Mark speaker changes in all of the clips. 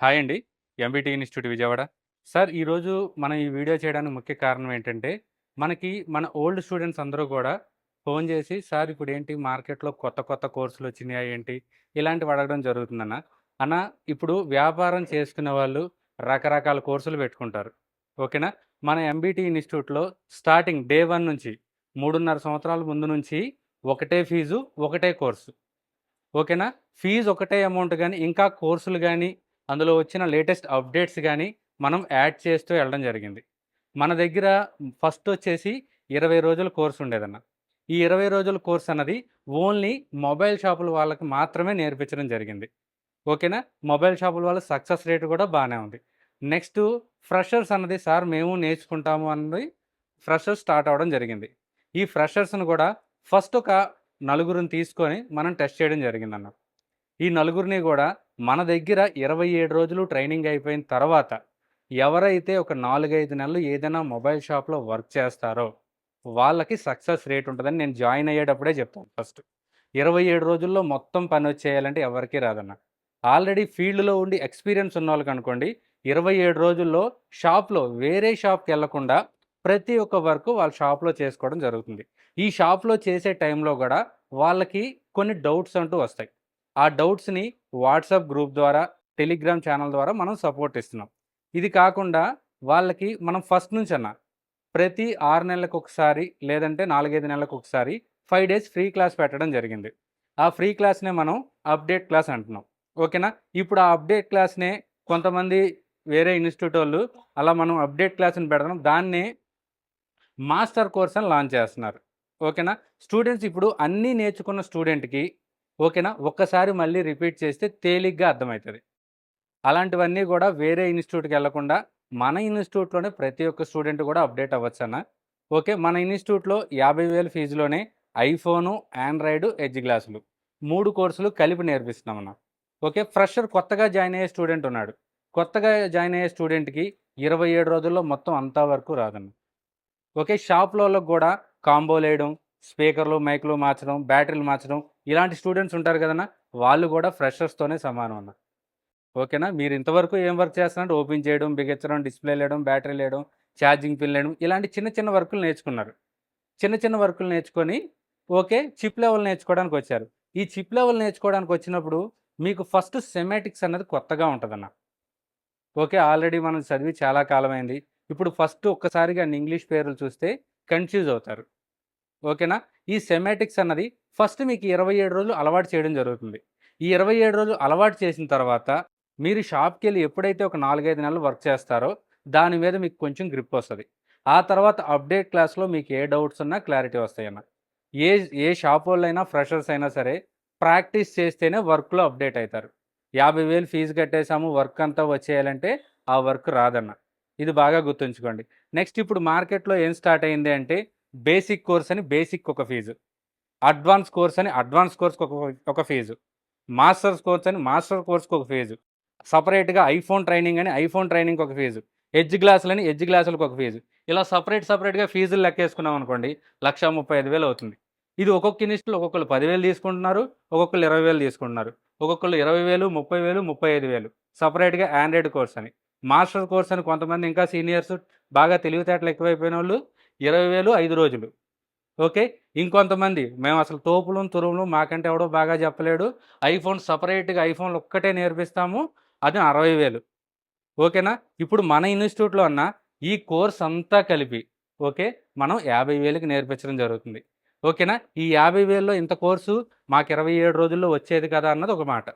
Speaker 1: Hi అండి. MBT institute Vijayawada. Sir ఈరోజు మనం ఈ వీడియో చేయడానికి ముఖ్య కారణం ఏంటంటే, మనకి మన ఓల్డ్ స్టూడెంట్స్ అందరూ కూడా ఫోన్ చేసి "సార్ ఇప్పుడు ఏంటి మార్కెట్‌లో కొత్త కొత్త కోర్సులు వచ్చినాయి ఏంటి?" ఇలాంటివి అడగడం జరుగుతుందన్న. అన్న ఇప్పుడు వ్యాపారం చేసుకునే వాళ్ళు రకరకాల కోర్సులు పెట్టుకుంటారు. ఓకేనా? మన ఎంబీటీ ఇన్‌స్టిట్యూట్‌లో స్టార్టింగ్ డే వన్ నుంచి 3.5 సంవత్సరాల ముందు నుంచి ఒకటే ఫీజు, ఒకటే కోర్సు. ఓకేనా? ఫీజు ఒకటే అమౌంట్ కానీ ఇంకా కోర్సులు కానీ అందులో వచ్చిన లేటెస్ట్ అప్డేట్స్ కానీ మనం యాడ్ చేస్తూ వెళ్ళడం జరిగింది. మన దగ్గర ఫస్ట్ వచ్చేసి ఇరవై రోజుల కోర్సు ఉండేదన్న. ఈ 20 రోజుల కోర్స్ అన్నది ఓన్లీ మొబైల్ షాపుల వాళ్ళకి మాత్రమే నేర్పించడం జరిగింది. ఓకేనా? మొబైల్ షాపుల వాళ్ళ సక్సెస్ రేట్ కూడా బాగానే ఉంది. నెక్స్ట్ ఫ్రెషర్స్ అన్నది సార్ మేము నేర్చుకుంటాము అన్నది ఫ్రెషర్స్ స్టార్ట్ అవ్వడం జరిగింది. ఈ ఫ్రెషర్స్ను కూడా ఫస్ట్ ఒక నలుగురిని తీసుకొని మనం టెస్ట్ చేయడం జరిగిందన్న. ఈ నలుగురిని కూడా మన దగ్గర 27 రోజులు ట్రైనింగ్ అయిపోయిన తర్వాత, ఎవరైతే ఒక 4, 5 నెలలు ఏదైనా మొబైల్ షాప్‌లో వర్క్ చేస్తారో, వాళ్ళకి సక్సెస్ రేట్ ఉంటుందని నేను జాయిన్ అయ్యేటప్పుడే చెప్తాను ఫస్ట్. 27 రోజుల్లో మొత్తం పని వచ్చేయాలంటే ఎవరికీ రాదన్న. ఆల్రెడీ ఫీల్డ్‌లో ఉండి ఎక్స్‌పీరియన్స్ ఉన్న వాళ్ళు కనుకోండి ఇరవై ఏడు రోజుల్లో షాప్‌లో వేరే షాప్కి వెళ్ళకుండా ప్రతి ఒక్క వర్క్ వాళ్ళ షాప్‌లో చేసుకోవడం జరుగుతుంది. ఈ షాప్‌లో చేసే టైంలో కూడా వాళ్ళకి కొన్ని డౌట్స్ అంటూ వస్తాయి. ఆ డౌట్స్‌ని వాట్సాప్ గ్రూప్ ద్వారా, టెలిగ్రామ్ ఛానల్ ద్వారా మనం సపోర్ట్ ఇస్తున్నాం. ఇది కాకుండా వాళ్ళకి మనం ఫస్ట్ నుంచి అన్న ప్రతి ఆరు నెలలకు ఒకసారి లేదంటే నాలుగైదు నెలలకు ఒకసారి ఫైవ్ డేస్ ఫ్రీ క్లాస్ పెట్టడం జరిగింది. ఆ ఫ్రీ క్లాస్‌నే మనం అప్డేట్ క్లాస్ అంటున్నాం. ఓకేనా? ఇప్పుడు ఆ అప్డేట్ క్లాస్‌నే కొంతమంది వేరే ఇన్స్టిట్యూట్ వాళ్ళు అలా మనం అప్డేట్ క్లాస్‌ని పెడతాం దాన్నే మాస్టర్ కోర్స్ అని లాంచ్ చేస్తున్నారు. ఓకేనా? స్టూడెంట్స్ ఇప్పుడు అన్నీ నేర్చుకున్న స్టూడెంట్‌కి ఓకేనా? ఒక్కసారి మళ్ళీ రిపీట్ చేస్తే తేలిగ్గా అర్థమవుతుంది అలాంటివన్నీ కూడా వేరే ఇన్స్టిట్యూట్కి వెళ్ళకుండా మన ఇన్‌స్టిట్యూట్‌లోనే ప్రతి ఒక్క స్టూడెంట్ కూడా అప్డేట్ అవ్వచ్చు అన్న ఓకే. మన ఇన్‌స్టిట్యూట్‌లో యాభై వేల ఫీజులోనే ఐఫోను, ఆండ్రాయిడ్ ఎడ్జ్ గ్లాసులు మూడు కోర్సులు కలిపి నేర్పిస్తున్నాం అన్న ఓకే. ఫ్రెషర్ కొత్తగా జాయిన్ అయ్యే స్టూడెంట్ ఉన్నాడు. కొత్తగా జాయిన్ అయ్యే స్టూడెంట్‌కి 27 రోజుల్లో మొత్తం అంతా వరకు రాదన్న. ఓకే. షాప్లలో కూడా కాంబోలు వేయడం స్పీకర్లు, మైక్లు మార్చడం, బ్యాటరీలు మార్చడం ఇలాంటి స్టూడెంట్స్ ఉంటారు కదన్నా వాళ్ళు కూడా ఫ్రెషర్స్‌తోనే సమానం అన్న. ఓకేనా? మీరు ఇంతవరకు ఏం వర్క్ చేస్తున్నారంటే ఓపెన్ చేయడం, బిగించడం, డిస్ప్లే లేయడం బ్యాటరీ లేయడం ఛార్జింగ్ పిన్‌లేయడం ఇలాంటి చిన్న చిన్న వర్కులు నేర్చుకున్నారు. చిన్న చిన్న వర్కులు నేర్చుకొని ఓకే. చిప్ లెవెల్ నేర్చుకోవడానికి వచ్చారు ఈ చిప్ లెవెల్ నేర్చుకోవడానికి వచ్చినప్పుడు మీకు ఫస్ట్ సెమాటిక్స్ అన్నది కొత్తగా ఉంటుందన్న ఓకే. ఆల్రెడీ మనం చదివి చాలా కాలమైంది. ఇప్పుడు ఫస్ట్ ఒక్కసారిగా ఇంగ్లీష్ పేర్లు చూస్తే కన్‌ఫ్యూజ్ అవుతారు. ఓకేనా? ఈ సెమాటిక్స్ అన్నది ఫస్ట్ మీకు 27 రోజులు అలవాటు చేయడం జరుగుతుంది. ఈ 27 రోజులు అలవాటు చేసిన తర్వాత మీరు షాప్కి వెళ్ళి ఎప్పుడైతే ఒక 4, 5 నెలలు వర్క్ చేస్తారో దాని మీద మీకు కొంచెం గ్రిప్ వస్తుంది ఆ తర్వాత అప్డేట్ క్లాస్‌లో మీకు ఏ డౌట్స్ ఉన్నా క్లారిటీ వస్తాయన్న. ఏ ఏ షాప్ వాళ్ళైనా ఫ్రెషర్స్ అయినా సరే ప్రాక్టీస్ చేస్తేనే వర్క్‌లో అప్డేట్ అవుతారు యాభై వేలు ఫీజు కట్టేసాము వర్క్ అంతా వచ్చేయాలంటే ఆ వర్క్ రాదన్న. ఇది బాగా గుర్తుంచుకోండి. నెక్స్ట్ ఇప్పుడు మార్కెట్‌లో ఏం స్టార్ట్ అయింది అంటే బేసిక్ కోర్స్ అని బేసిక్ ఒక ఫీజు. అడ్వాన్స్ కోర్స్ అని అడ్వాన్స్ కోర్స్‌కి ఒక ఒక ఫీజు. మాస్టర్స్ కోర్స్ అని మాస్టర్ కోర్స్‌కి ఒక ఫీజు. సపరేట్గా ఐఫోన్ ట్రైనింగ్ అని ఐఫోన్ ట్రైనింగ్‌కి ఒక ఫీజు. ఎడ్జ్ గ్లాసులని ఎడ్జ్ గ్లాసులకు ఒక ఫీజు. ఇలా సపరేట్ సపరేట్గా ఫీజులు లెక్కేసుకున్నాం అనుకోండి 1,35,000 అవుతుంది. ఇది ఒక్కొక్క ఇన్‌స్టిట్యూట్‌లో ఒక్కొక్కళ్ళు 10,000 తీసుకుంటున్నారు. ఒక్కొక్కరు ఇరవై వేలు తీసుకుంటున్నారు. ఒక్కొక్కళ్ళు 20,000, 30,000, 35,000 సెపరేట్‌గా ఆండ్రాయిడ్ కోర్స్ అని. మాస్టర్ కోర్స్ అని కొంతమంది ఇంకా సీనియర్స్ బాగా తెలివితేటలు ఇరవై వేలు ఐదు రోజులు. ఓకే. ఇంకొంతమంది మేము అసలు తోపులు తురుములు మాకంటే ఎవడో బాగా చెప్పలేడు. ఐఫోన్ సపరేట్గా ఐఫోన్‌లు ఒక్కటే నేర్పిస్తాము. అది అరవై వేలు ఓకేనా? ఇప్పుడు మన ఇన్‌స్టిట్యూట్‌లో అన్న ఈ కోర్స్ అంతా కలిపి ఓకే. మనం 50,000కి నేర్పించడం జరుగుతుంది. ఓకేనా? ఈ 50,000లో ఇంత కోర్సు మాకు 27 రోజుల్లో వచ్చేది కదా! అన్నది ఒక మాట.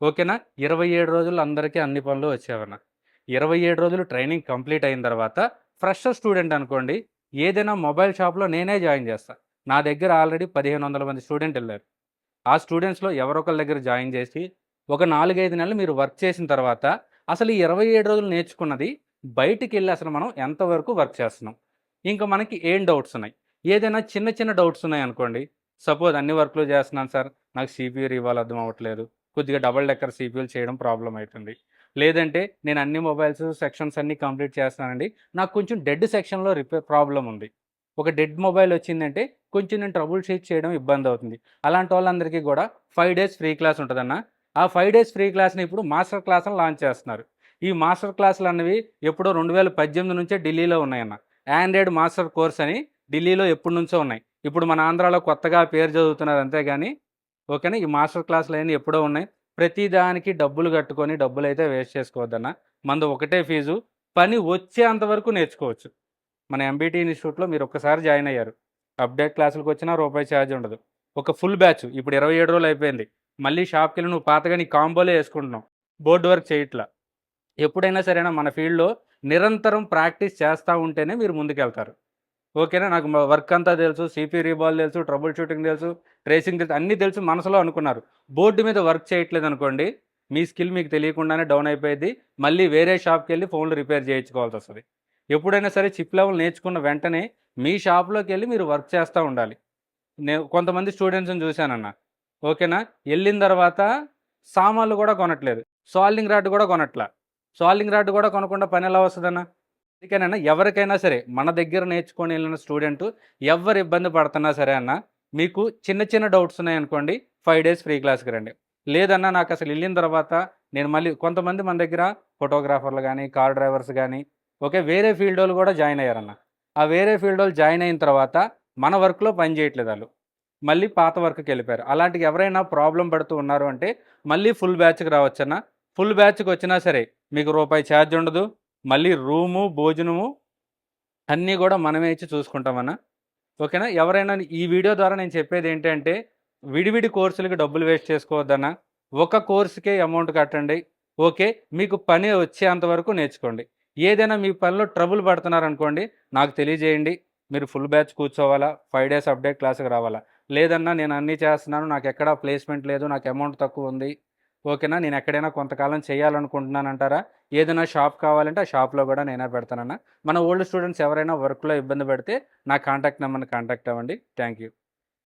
Speaker 1: ఓకేనా? ఇరవై ఏడు రోజులు అందరికీ అన్ని పనులు వచ్చేవన్న. 27 రోజులు ట్రైనింగ్ కంప్లీట్ అయిన తర్వాత ఫ్రెషర్ స్టూడెంట్ అనుకోండి ఏదైనా మొబైల్ షాప్‌లో నేనే జాయిన్ చేస్తాను నా దగ్గర ఆల్రెడీ 1,500 మంది స్టూడెంట్ వెళ్ళారు ఆ స్టూడెంట్స్‌లో ఎవరొకరి దగ్గర జాయిన్ చేసి ఒక 4, 5 నెలలు మీరు వర్క్ చేసిన తర్వాత అసలు ఈ 27 రోజులు నేర్చుకున్నది బయటికి వెళ్ళి అసలు మనం ఎంతవరకు వర్క్ చేస్తున్నాం. ఇంకా మనకి ఏం డౌట్స్ ఉన్నాయి. ఏదైనా చిన్న చిన్న డౌట్స్ ఉన్నాయి అనుకోండి సపోజ్ అన్ని వర్క్‌లు చేస్తున్నాను సార్. నాకు సీపీయూ రీవాల్ అర్థం అవ్వట్లేదు. కొద్దిగా డబుల్ డెక్కర్ సీపీయూలు చేయడం ప్రాబ్లం అవుతుంది లేదంటే నేను అన్ని మొబైల్స్ సెక్షన్స్ అన్నీ కంప్లీట్ చేస్తానండి. నాకు కొంచెం డెడ్ సెక్షన్‌లో రిపేర్ ప్రాబ్లం ఉంది. ఒక డెడ్ మొబైల్ వచ్చిందంటే కొంచెం నేను ట్రబుల్ షీట్ చేయడం ఇబ్బంది అవుతుంది. అలాంటి వాళ్ళందరికీ కూడా ఫైవ్ డేస్ ఫ్రీ క్లాస్ ఉంటుందన్న. ఆ ఫైవ్ డేస్ ఫ్రీ క్లాస్ని ఇప్పుడు మాస్టర్ క్లాసులు లాంచ్ చేస్తున్నారు. ఈ మాస్టర్ క్లాసులు అన్నవి ఎప్పుడో రెండు వేల పద్దెనిమిది నుంచే ఢిల్లీలో ఉన్నాయన్న. ఆండ్రాయిడ్ మాస్టర్ కోర్స్ అని ఢిల్లీలో ఎప్పటి నుంచో ఉన్నాయి. ఇప్పుడు మన ఆంధ్రాలో కొత్తగా పేరు చదువుతున్నారు అంతేగాని ఓకేనా? ఈ మాస్టర్ క్లాసులు అయినా ఎప్పుడో ఉన్నాయి. ప్రతిదానికి డబ్బులు కట్టుకొని డబ్బులు అయితే వేస్ట్ చేసుకోవద్దన్న. మంది ఒకటే ఫీజు. పని వచ్చేంత వరకు నేర్చుకోవచ్చు. మన ఎంబీటీ ఇన్స్టిట్యూట్లో మీరు ఒక్కసారి జాయిన్ అయ్యారు. అప్డేట్ క్లాసులకు వచ్చినా రూపాయి ఛార్జ్ ఉండదు. ఒక ఫుల్ బ్యాచ్. ఇప్పుడు ఇరవై ఏడు రోజులు అయిపోయింది. మళ్ళీ షాప్కి వెళ్ళి నువ్వు పాతగా నీ కాంబోలే వేసుకుంటున్నావు. బోర్డు వర్క్ చేయట్లా. ఎప్పుడైనా సరేనా మన ఫీల్డ్లో నిరంతరం ప్రాక్టీస్ చేస్తూ ఉంటేనే మీరు ముందుకెళ్తారు. ఓకేనా? నాకు వర్క్ అంతా తెలుసు సిపి రీబాల్ తెలుసు ట్రబుల్ షూటింగ్ తెలుసు ట్రేసింగ్ తెలుసు అన్నీ తెలుసు మనసులో అనుకున్నారు. బోర్డు మీద వర్క్ చేయట్లేదు అనుకోండి మీ స్కిల్ మీకు తెలియకుండానే డౌన్ అయిపోయింది మళ్ళీ వేరే షాప్కి వెళ్ళి ఫోన్లు రిపేర్ చేయించుకోవాల్సి వస్తుంది. ఎప్పుడైనా సరే చిప్ లెవెల్ నేర్చుకున్న వెంటనే మీ షాప్లోకి వెళ్ళి మీరు వర్క్ చేస్తూ ఉండాలి. నేను కొంతమంది స్టూడెంట్స్ని చూశానన్న. ఓకేనా? వెళ్ళిన తర్వాత సామాన్లు కూడా కొనట్లేదు. సాల్డింగ్ రాడ్ కూడా కొనట్లా. సాల్డింగ్ రాడ్ కూడా కొనకుండా పని ఎలా వస్తుందన్నా? అందుకేనన్నా ఎవరికైనా సరే మన దగ్గర నేర్చుకొని వెళ్ళిన స్టూడెంట్ ఎవరు ఇబ్బంది పడుతున్నా సరే అన్న మీకు చిన్న చిన్న డౌట్స్ ఉన్నాయనుకోండి ఫైవ్ డేస్ ఫ్రీ క్లాస్కి రండి. లేదన్నా నాకు అసలు వెళ్ళిన తర్వాత నేను మళ్ళీ కొంతమంది మన దగ్గర ఫోటోగ్రాఫర్లు కానీ కార్ డ్రైవర్స్ కానీ ఓకే వేరే ఫీల్డ్ వాళ్ళు కూడా జాయిన్ అయ్యారన్న. ఆ వేరే ఫీల్డ్ వాళ్ళు జాయిన్ అయిన తర్వాత మన వర్క్లో పని చేయట్లేదు వాళ్ళు. మళ్ళీ పాత వర్క్కి వెళ్ళిపోయారు. అలాంటి ఎవరైనా ప్రాబ్లం పడుతూ ఉన్నారు అంటే మళ్ళీ ఫుల్ బ్యాచ్కి రావచ్చన్న. ఫుల్ బ్యాచ్కి వచ్చినా సరే మీకు రూపాయి ఛార్జ్ ఉండదు. మళ్ళీ రూము భోజనము అన్నీ కూడా మనమే ఇచ్చి చూసుకుంటామన్న ఓకేనా? ఎవరైనా ఈ వీడియో ద్వారా నేను చెప్పేది ఏంటంటే విడివిడి కోర్సులకి డబ్బులు వేస్ట్ చేసుకోవద్దన్న. ఒక కోర్సుకే అమౌంట్ కట్టండి. ఓకే? మీకు పని వచ్చేంత వరకు నేర్చుకోండి. ఏదైనా మీ పనిలో ట్రబుల్ పడుతున్నారనుకోండి నాకు తెలియజేయండి. మీరు ఫుల్ బ్యాచ్ కూర్చోవాలా? ఫైవ్ డేస్ అప్డేట్ క్లాస్కి రావాలా? లేదన్నా నేను అన్నీ చేస్తున్నాను నాకు ఎక్కడా ప్లేస్మెంట్ లేదు నాకు అమౌంట్ తక్కువ ఉంది. ఓకేనా? నేను ఎక్కడైనా కొంతకాలం చేయాలనుకుంటున్నాను అంటారా ఏదైనా షాప్ కావాలంటే ఆ షాప్లో కూడా నేనే పెడతానన్నా. మన ఓల్డ్ స్టూడెంట్స్ ఎవరైనా వర్క్లో ఇబ్బంది పెడితే నా కాంటాక్ట్ నెంబర్ని కాంటాక్ట్ అవ్వండి. Thank you